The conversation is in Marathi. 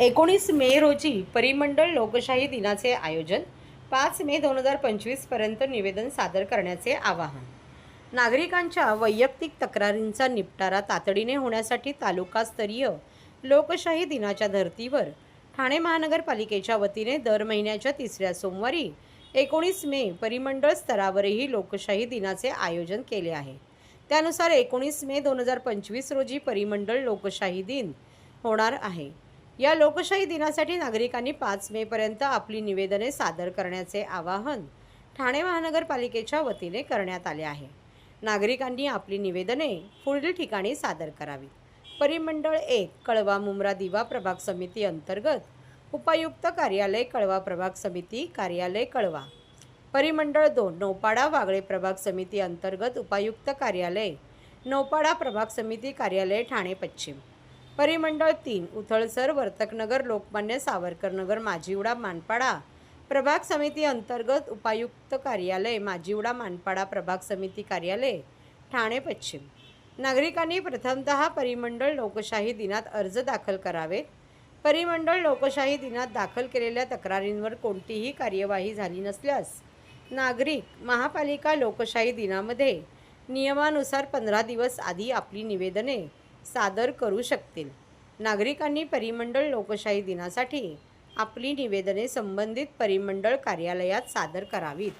एकोणीस मे रोजी परिमंडळ लोकशाही दिनाचे आयोजन पाच मे दोन हजार पंचवीसपर्यंत निवेदन सादर करण्याचे आवाहन. नागरिकांच्या वैयक्तिक तक्रारींचा निपटारा तातडीने होण्यासाठी तालुकास्तरीय लोकशाही दिनाच्या धर्तीवर ठाणे महानगरपालिकेच्या वतीने दर महिन्याच्या तिसऱ्या सोमवारी एकोणीस मे परिमंडळ स्तरावरही लोकशाही दिनाचे आयोजन केले आहे. त्यानुसार एकोणीस मे दोन हजार पंचवीस रोजी परिमंडळ लोकशाही दिन होणार आहे. या लोकशाही दिनासाठी नागरिकांनी पाच मेपर्यंत आपली निवेदने सादर करण्याचे आवाहन ठाणे महानगरपालिकेच्या वतीने करण्यात आले आहे. नागरिकांनी आपली निवेदने पुढील ठिकाणी सादर करावी. परिमंडळ एक कळवा मुंब्रा दिवा प्रभाग समिती अंतर्गत उपायुक्त कार्यालय कळवा प्रभाग समिती कार्यालय कळवा. परिमंडळ दोन नौपाडा वागळे प्रभाग समिती अंतर्गत उपायुक्त कार्यालय नौपाडा प्रभाग समिती कार्यालय ठाणे पश्चिम. परिमंडळ तीन उथळसर वर्तकनगर लोकमान्य सावरकरनगर माजिवडा मानपाडा. प्रभाग समिती अंतर्गत उपायुक्त कार्यालय माजिवडा मानपाडा प्रभाग समिती कार्यालय ठाणे पश्चिम. नागरिकांनी प्रथमतः परिमंडळ लोकशाही दिनात अर्ज दाखल करावेत परिमंडळ लोकशाही दिनात दाखल केलेल्या तक्रारींवर कोणतीही कार्यवाही झाली नसल्यास नागरिक महापालिका लोकशाही दिनामध्ये नियमानुसार पंधरा दिवस आधी आपली निवेदने सादर करू शकतील. नागरिकांनी परिमंडळ लोकशाही दिनासाठी आपली निवेदने संबंधित परिमंडळ कार्यालयात सादर करावीत.